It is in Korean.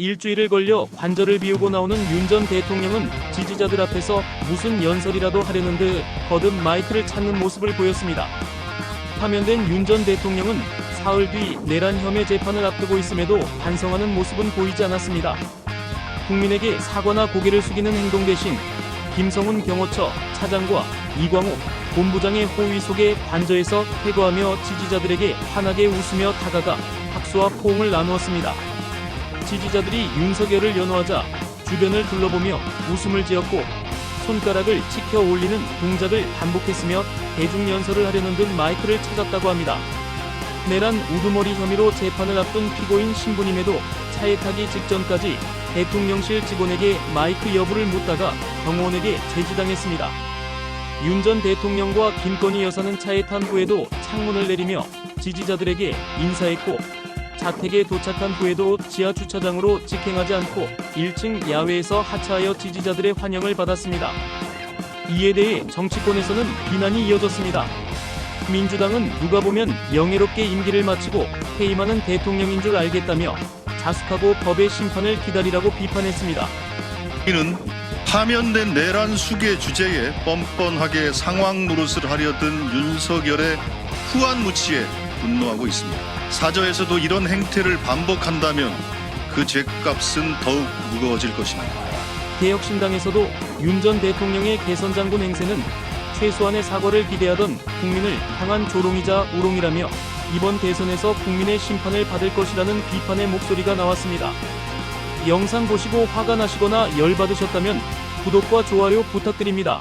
일주일을 걸려 관절을 비우고 나오는 윤 전 대통령은 지지자들 앞에서 무슨 연설이라도 하려는 듯 거듭 마이크를 찾는 모습을 보였습니다. 파면된 윤 전 대통령은 사흘 뒤 내란 혐의 재판을 앞두고 있음에도 반성하는 모습은 보이지 않았습니다. 국민에게 사과나 고개를 숙이는 행동 대신 김성훈 경호처 차장과 이광호 본부장의 호의 속에 관저에서 퇴거하며 지지자들에게 환하게 웃으며 다가가 박수와 포옹을 나누었습니다. 지지자들이 윤석열을 연호하자 주변을 둘러보며 웃음을 지었고 손가락을 치켜 올리는 동작을 반복했으며 대중연설을 하려는 듯 마이크를 찾았다고 합니다. 내란 우두머리 혐의로 재판을 앞둔 피고인 신부님에도 차에 타기 직전까지 대통령실 직원에게 마이크 여부를 묻다가 경호원에게 제지당했습니다. 윤 전 대통령과 김건희 여사는 차에 탄 후에도 창문을 내리며 지지자들에게 인사했고 자택에 도착한 후에도 지하 주차장으로 직행하지 않고 1층 야외에서 하차하여 지지자들의 환영을 받았습니다. 이에 대해 정치권에서는 비난이 이어졌습니다. 민주당은 누가 보면 명예롭게 임기를 마치고 퇴임하는 대통령인 줄 알겠다며 자숙하고 법의 심판을 기다리라고 비판했습니다. 이는 파면된 내란 수계 주제에 뻔뻔하게 상황 노릇을 하려던 윤석열의 후한 무치에 분노하고 있습니다. 사저에서도 이런 행태를 반복한다면 그 죄값은 더욱 무거워질 것입니다. 개혁신당에서도 윤 전 대통령의 개선 장군 행세는 최소한의 사과를 기대하던 국민을 향한 조롱이자 우롱이라며 이번 대선에서 국민의 심판을 받을 것이라는 비판의 목소리가 나왔습니다. 영상 보시고 화가 나시거나 열받으셨다면 구독과 좋아요 부탁드립니다.